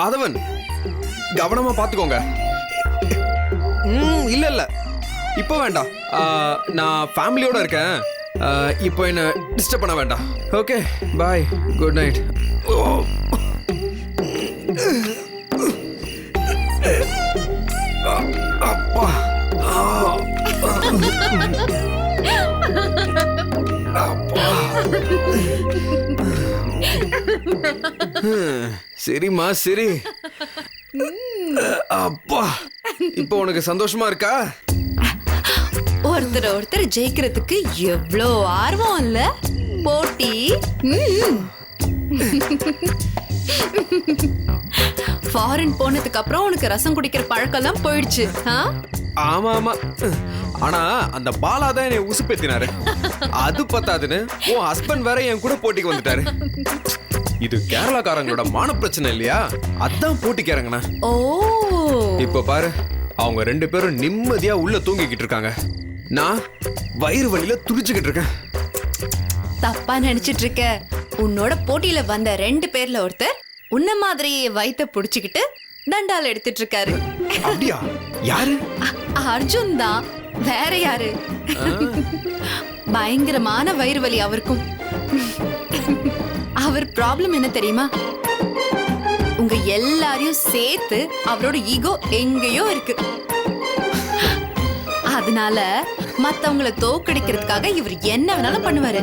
அதவன் ஆதவன் கவனமா பார்த்துக்கோங்க. ம் இல்ல இல்ல. இப்போ வேண்டாம். நான் ஃபேமிலியோட இருக்கேன். இப்போ என்ன டிஸ்டர்ப் பண்ண வேண்டாம். ஓகே பாய் குட் நைட் அப்பா. சரிம்மா சரி. அப்பா இப்போ உனக்கு சந்தோஷமா இருக்கா? ஒருத்தர் ஒருத்தர் ஜெயிக்கிறதுக்கு எவ்வளோ ஆர்வம் இல்ல? போட்டி. ஃபாரின் போனதுக்கு அப்புறம் உனக்கு ரசம் குடிக்கிற பழக்கம்லாம் போயிடுச்சு ஆ? ஆமா ஆமா. ஆனா அந்த பாலா தான் என்னை உசுப்பேத்தினாரு. அது பத்தாதுன்னு உன் ஹஸ்பண்ட் வேற என் கூட போட்டிக்கு வந்துட்டாரு. இது கேரளாக்காரங்களோட மான பிரச்சனை இல்லையா? அதான் போட்டிக்காரங்கண்ணா. ஓ. இப்ப பாரு அவங்க ரெண்டு பேரும் நிம்மதியா உள்ள தூங்கிக்கிட்டு இருக்காங்க. நான் வயிறு வலியில துடிச்சுக்கிட்டு இருக்கேன். தப்பா நினைச்சிட்டு இருக்க உன்னோட போட்டியில வந்த ரெண்டு பேர்ல ஒருத்தர் உன்ன மாதிரியே வயித்த புடிச்சுக்கிட்டு தண்டால் எடுத்துட்டு இருக்காரு அப்படியா? யாரு? அர்ஜுன் தான். வேற யாரு? பயங்கரமான வயிறு வலி அவருக்கும். அவர் ப்ராப்ளம் என்ன தெரியுமா? உங்க எல்லாரையும் சேர்த்து அவரோட ஈகோ எங்கேயோ இருக்கு. அதனால மத்தவங்கள தோக்கடிக்கிறதுக்காக இவர் என்ன வேணாலும் பண்ணுவாரு.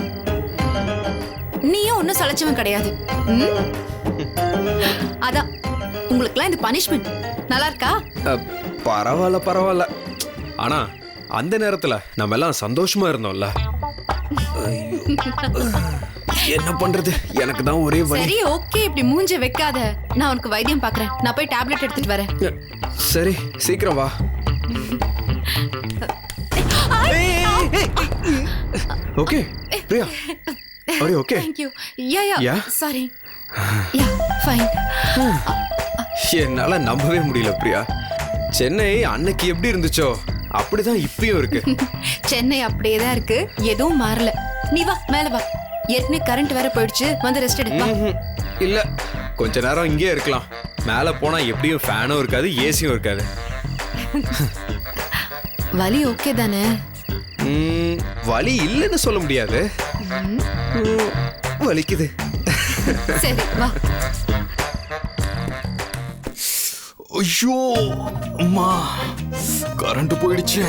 நீயும் ஒன்னும் சளைச்சவன் கிடையாது. அதான் உங்களுக்குலாம் இந்த பனிஷ்மெண்ட் நல்லா இருக்கா? பரவாயில்ல பரவாயில்ல. ஆனா அந்த நேரத்துல நம்ம எல்லாம் சந்தோஷமா இருந்தோம்ல. ஐயோ. என்ன பண்றது? எனக்கு தான் ஒரே வலி. சரி ஓகே இப்படி மூஞ்ச வைக்காத. நான் உனக்கு வைத்தியம் பாக்குறேன். நான் போய் டேப்லெட் எடுத்துட்டு வரேன். சரி சீக்கிரம் வா. Okay Priya. Array okay. Thank you yeah yeah? Sorry yeah fine என்னால நம்பவே முடியல பிரியா. சென்னை அன்னைக்கு எப்படி இருந்துச்சோ அப்படிதான் இப்பயும் இருக்கு. சென்னை அப்படியே தான் இருக்கு. எதுவும் மாறல. நீ வா மேல வா. ஏற்கனவே கரண்ட் வேற போயிடுச்சு. வந்து ரெஸ்ட் எடு வா ம்ஹும். இல்ல கொஞ்ச நேரம் இங்கே இருக்கலாம். மேல போனா எப்படியும் ஃபேனும் இருக்காது ஏசியும் இருக்காது. வலி ஓகே தானே? வலி இல்லைன்னு சொல்ல முடியாது. வலிக்குது. சரி வா. ஐயோ அம்மா கரண்ட் போயிடுச்சு.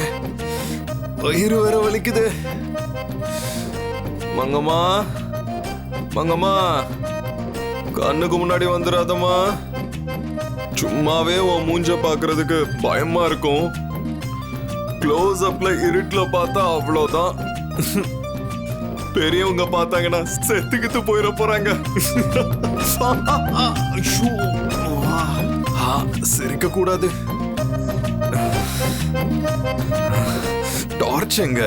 வயிறு வேற வலிக்குது. மங்கம்மா மங்கம்மா கண்ணுக்கு முன்னாடி வந்துடாதம்மா சும்மாவே உன் மூஞ்ச பாக்குறதுக்கு பயமா இருக்கும். க்ளோஸ் அப்ல இருட்டுல பார்த்தா அவ்வளோதான் பெரியவங்க பார்த்தாங்கன்னா செத்துக்கிட்டு போயிட போறாங்க. சிரிக்க கூடாது. டார்ச் எங்க?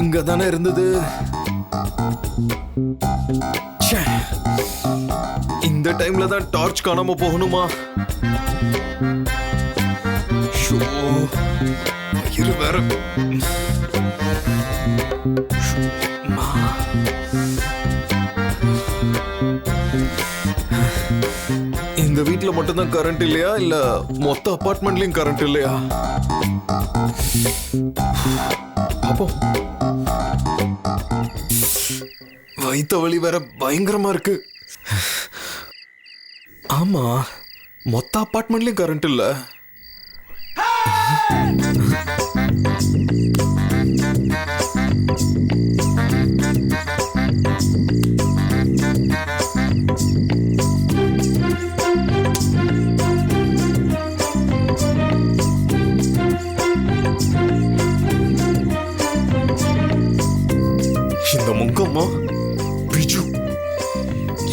இங்க தானே இருந்தது இந்த டைம்ல தான் டார்ச் காணாம போகணுமா? வயிறு வேற. ஷோ, எங்க இந்த மட்டும்தான் கரண்ட் இல்லையா? இல்ல மொத்த அபார்ட்மெண்ட்லயும் கரண்ட் இல்லையா? அப்போ? வைத்த வழி வேற பயங்கரமா இருக்கு. ஆமா மொத்த அபார்ட்மெண்ட்லயும் கரண்ட் இல்ல.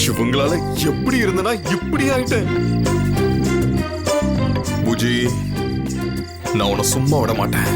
இவங்களால எப்படி இருந்தனா இப்படி ஆயிட்டேன். புஜி நான் உன்னை சும்மா விட மாட்டேன்.